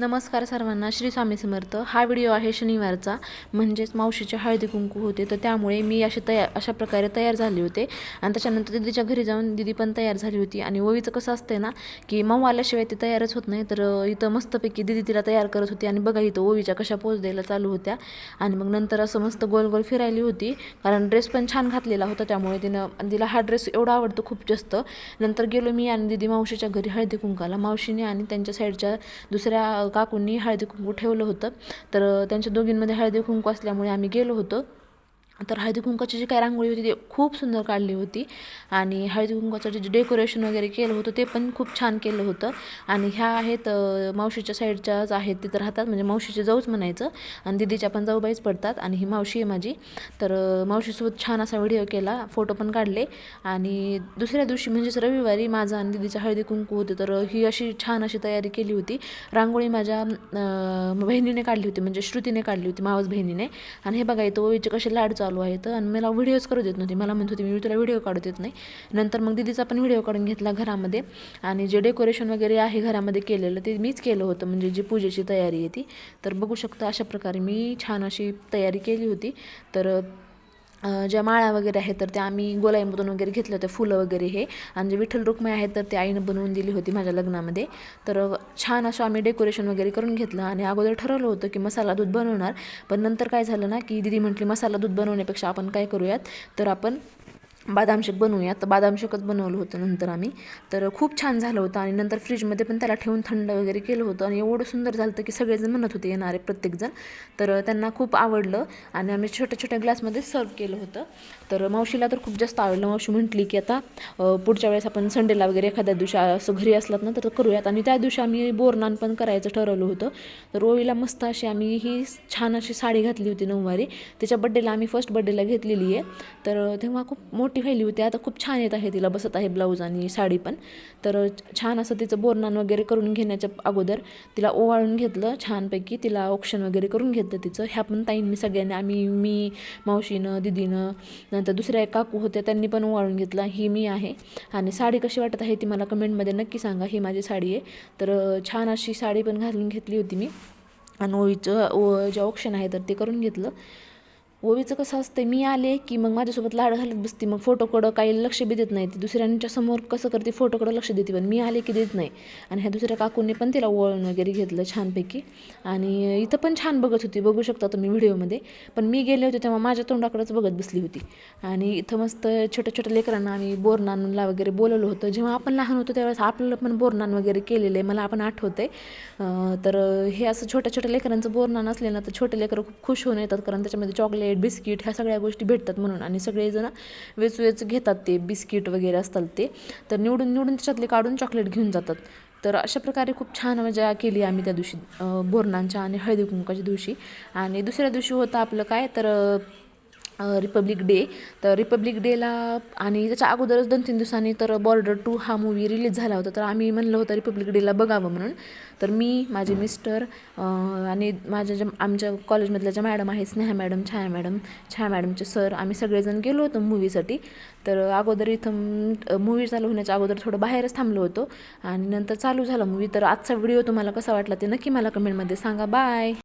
नमस्कार सर्वांना श्री स्वामी समर्थ. हा व्हिडिओ आहे शनिवारचा. म्हणजेच मावशीचे हळदी कुंकू होते तर त्यामुळे मी असे तयार अशा प्रकारे तयार झाले होते. आणि त्याच्यानंतर दिदीच्या घरी जाऊन दिदी पण तयार झाली होती. आणि ओवीचं कसं असतंय ना की मऊ आल्याशिवाय ते तयारच होत नाही. तर इथं मस्तपैकी दिदी तिला तयार करत होती. आणि बघा इथं ओवीच्या कशा पोच द्यायला चालू होत्या. आणि मग नंतर असं मस्त गोल गोल फिरायली होती. कारण ड्रेस पण छान घातलेला होता. त्यामुळे तिनं तिला हा ड्रेस एवढा आवडतो खूप जास्त. नंतर गेलो मी आणि दिदी मावशीच्या घरी हळदी कुंकाला. मावशीने आणि त्यांच्या साईडच्या दुसऱ्या काकूंनी हळदी कुंकू ठेवलं होतं. तर त्यांच्या दोघींमध्ये हळदी कुंकू असल्यामुळे आम्ही गेलो होतो. तर हळदी कुंकाची जी काय रांगोळी होती ती खूप सुंदर काढली होती. आणि हळदी कुंकाचं जे डेकोरेशन वगैरे केलं होतं ते पण खूप छान केलं होतं. आणि ह्या आहेत मावशीच्या साईडच्याच आहेत तिथं राहतात. म्हणजे मावशीचे जाऊच म्हणायचं. आणि दिदीच्या पण जाऊबाईच पडतात. आणि ही मावशी आहे माझी. तर मावशीसोबत छान असा व्हिडिओ केला फोटो पण काढले. आणि दुसऱ्या दिवशी म्हणजेच रविवारी माझा आणि दिदीचं हळदी कुंकू होते. तर ही अशी छान अशी तयारी केली होती. रांगोळी माझ्या बहिणीने काढली होती. म्हणजे श्रुतीने काढली होती मावस बहिणीने आणि हे बघा इथं ओवीचे कसे लाड चालू आहेत आणि मला व्हिडिओज करू देत नव्हती. मला म्हणत होती मी तुला व्हिडिओ काढू देत नाही. नंतर मग दिदीचा पण व्हिडिओ काढून घेतला घरामध्ये. आणि जे डेकोरेशन वगैरे आहे घरामध्ये केलेलं ते मीच केलं होतं. म्हणजे जी पूजेची तयारी आहे ती. तर बघू शकता अशा प्रकारे मी छान अशी तयारी केली होती. तर ज्या माळा वगैरे आहेत तर त्या आम्ही गोलाईमधून वगैरे घेतल्या होत्या फुलं वगैरे हे. आणि जे विठ्ठल रुक्मय आहेत तर ते आईनं बनवून दिली होती माझ्या लग्नामध्ये. तर छान असं आम्ही डेकोरेशन वगैरे करून घेतलं आणि अगोदर ठरवलं होतं की मसाला दूध बनवणार. पण नंतर काय झालं ना की दिदी म्हटली मसाला दूध बनवण्यापेक्षा आपण काय करूयात? तर आपण बदाम शेक बनवूया तर बदाम शेकच बनवलं होतं नंतर आम्ही. तर खूप छान झालं होतं आणि नंतर फ्रीजमध्ये पण त्याला ठेवून थंड वगैरे केलं होतं. आणि एवढं सुंदर झालं होतं की सगळेजण म्हणत होते येणारे प्रत्येकजण. तर त्यांना खूप आवडलं आणि आम्ही छोट्या छोट्या ग्लासमध्ये सर्व केलं होतं. तर मावशीला तर खूप जास्त आवडलं. मावशी म्हटली की आता पुढच्या वेळेस आपण संडेला वगैरे एखाद्या दिवशी असं घरी असलात ना तर करूयात. आणि त्या दिवशी आम्ही बोरनान पण करायचं ठरवलं होतं. तर ओवीला मस्त अशी आम्ही ही छान अशी साडी घातली होती नऊवारी. तिच्या बड्डेला आम्ही फर्स्ट बड्डेला घेतलेली आहे. तर तेव्हा खूप मोठी व्हायली होती. आता खूप छान येत आहे तिला बसत आहे ब्लाऊज आणि साडी पण. तर छान असं तिचं बोरनान वगैरे करून घेण्याच्या अगोदर तिला ओवाळून घेतलं छानपैकी. तिला ऑप्शन वगैरे करून घेतलं तिचं. ह्या पण ताईंनी सगळ्यांनी आम्ही मी मावशीनं दिदीनं नंतर दुसऱ्या एक काकू होत्या त्यांनी पण ओवाळून घेतला. ही मी आहे. आणि साडी कशी वाटत आहे ती मला कमेंटमध्ये नक्की सांगा. ही माझी साडी आहे. तर छान अशी साडी पण घालून घेतली होती मी. आणि ओळीचं ओ जे ऑप्शन आहे तर ते करून घेतलं. ओवीचं कसं असतं मी आले की मग माझ्यासोबत लाड घालत बसते मग फोटोकडं काही लक्ष बी देत नाही. ती दुसऱ्यांच्या समोर कसं करते फोटोकडं लक्ष देते पण मी आले की देत नाही. आणि ह्या दुसऱ्या काकूंनी पण तिला ओळण वगैरे घेतलं छानपैकी. आणि इथं पण छान बघत होती. बघू शकता तुम्ही व्हिडिओमध्ये. पण मी गेले होते तेव्हा माझ्या तोंडाकडंच बघत बसली होती. आणि इथं मस्त छोट्या छोट्या लेकरांना आम्ही बोरनानला वगैरे बोलवलं होतं. जेव्हा आपण लहान होतो त्यावेळेस आपल्याला पण बोरनान वगैरे केलेलं आहे मला आपण आठवतं आहे तर हे असं छोट्या छोट्या लेकरांचं बोरनान असले ना तर छोटे लेकरं खूप खुश होऊन येतात कारण त्याच्यामध्ये चॉकलेट बिस्किट ह्या सगळ्या गोष्टी भेटतात म्हणून. आणि सगळेजण वेच वेच घेतात ते बिस्किट वगैरे असतात ते. तर निवडून निवडून त्याच्यातले काढून चॉकलेट घेऊन जातात. तर अशा प्रकारे खूप छान मजा केली आम्ही त्या दिवशी बोरणांच्या आणि हळदी कुंकाच्या दिवशी. आणि दुसऱ्या दिवशी होतं आपलं काय? तर रिपब्लिक डे तर रिपब्लिक डेला आणि त्याच्या अगोदरच दोन तीन दिवसांनी तर बॉर्डर टू हा मूवी रिलीज झाला होता. तर आम्ही म्हणलं होतं रिपब्लिक डेला बघावं म्हणून. तर मी माझे मिस्टर आणि माझ्या ज्या आमच्या कॉलेजमधल्या ज्या मॅडम आहेत स्नेहा मॅडम छाया मॅडम छाया मॅडमचे सर आम्ही सगळेजण गेलो होतो मूवीसाठी तर अगोदर इथं मूवी चालू होण्याच्या अगोदर थोडं बाहेरच थांबलो होतो. आणि नंतर चालू झाला मूवी तर आजचा व्हिडिओ तुम्हाला कसा वाटला ते नक्की मला कमेंटमध्ये सांगा. बाय